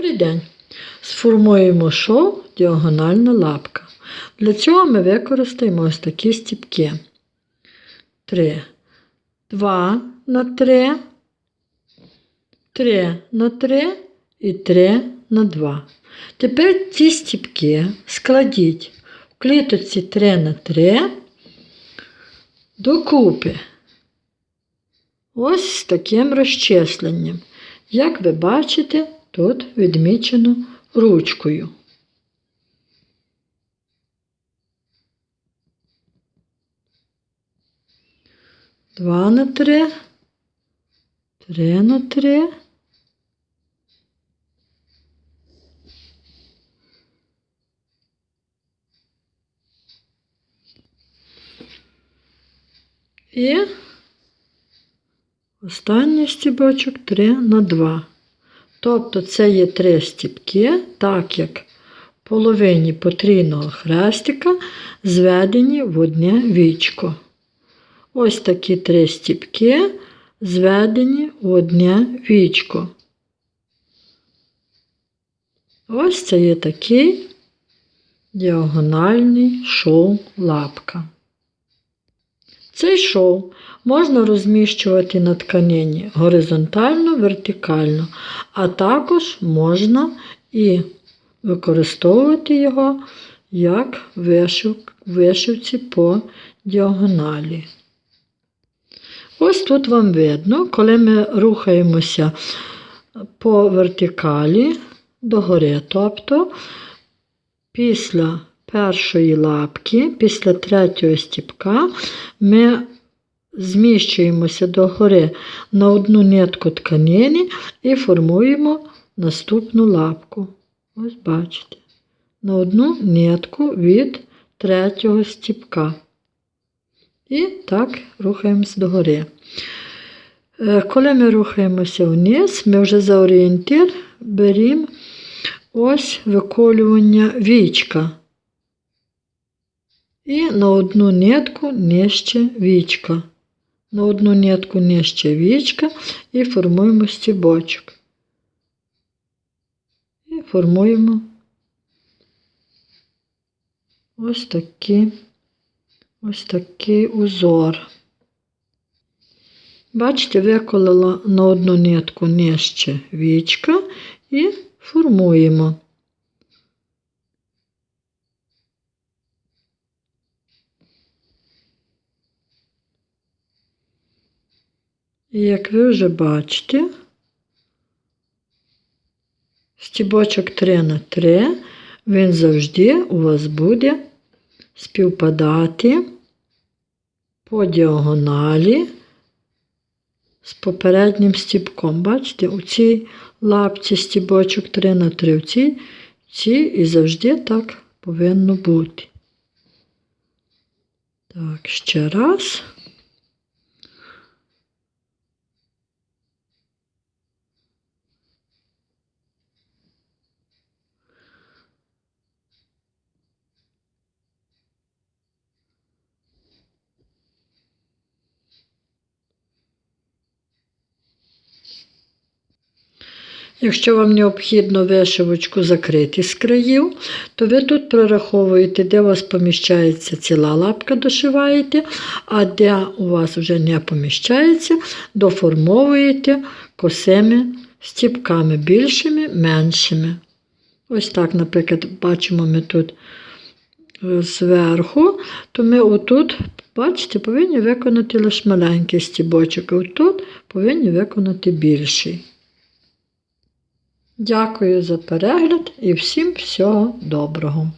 Добрий день. Сформуємо шов діагональна лапка. Для цього ми використаємо ось такі стіпки. 3, 2 на 3, 3 на 3 і 3 на 2. Тепер ці стіпки складіть в клітоці 3 на 3 докупи. Ось з таким розчисленням. Як ви бачите, тут відмічено ручкою. Два на три, три на три. І Останній стібочок 3 на 2. Тобто це є три стібки, так як половині потрійного хрестика зведені в одне вічко. Ось такі три стібки зведені в одне вічко. Ось це є такий діагональний шов лапка. Цей шов можна розміщувати на тканині горизонтально, вертикально, а також можна і використовувати його як вишив, вишивці по діагоналі. Ось тут вам видно, коли ми рухаємося по вертикалі догори, тобто після першої лапки, після третього стіпка, ми зміщуємося догори на одну нитку тканини і формуємо наступну лапку. Ось бачите, на одну нитку від третього стіпка. І так рухаємося догори. Е, Коли ми рухаємося вниз, ми вже за орієнтир беремо ось виколювання вічка. І на одну нитку нижче вічка. На одну нитку нижче вічка і формуємо стібочок. І формуємо ось такий, ось такий узор. Бачите, виколила на одну нитку нижче вічка і формуємо. І як ви вже бачите, стібочок 3 на 3, він завжди у вас буде співпадати по діагоналі з попереднім стібком. Бачите, у цій лапці стібочок 3 на 3, в цій, цій і завжди так повинно бути. Так, ще раз. Якщо вам необхідно вишивочку закрити з країв, то ви тут прораховуєте, де у вас поміщається ціла лапка, дошиваєте, а де у вас вже не поміщається, доформовуєте косими стіпками, більшими, меншими. Ось так, наприклад, бачимо ми тут е, зверху, то ми отут, бачите, повинні виконати лише маленький стібочок, а отут повинні виконати більший. Дякую за перегляд і всім всього доброго!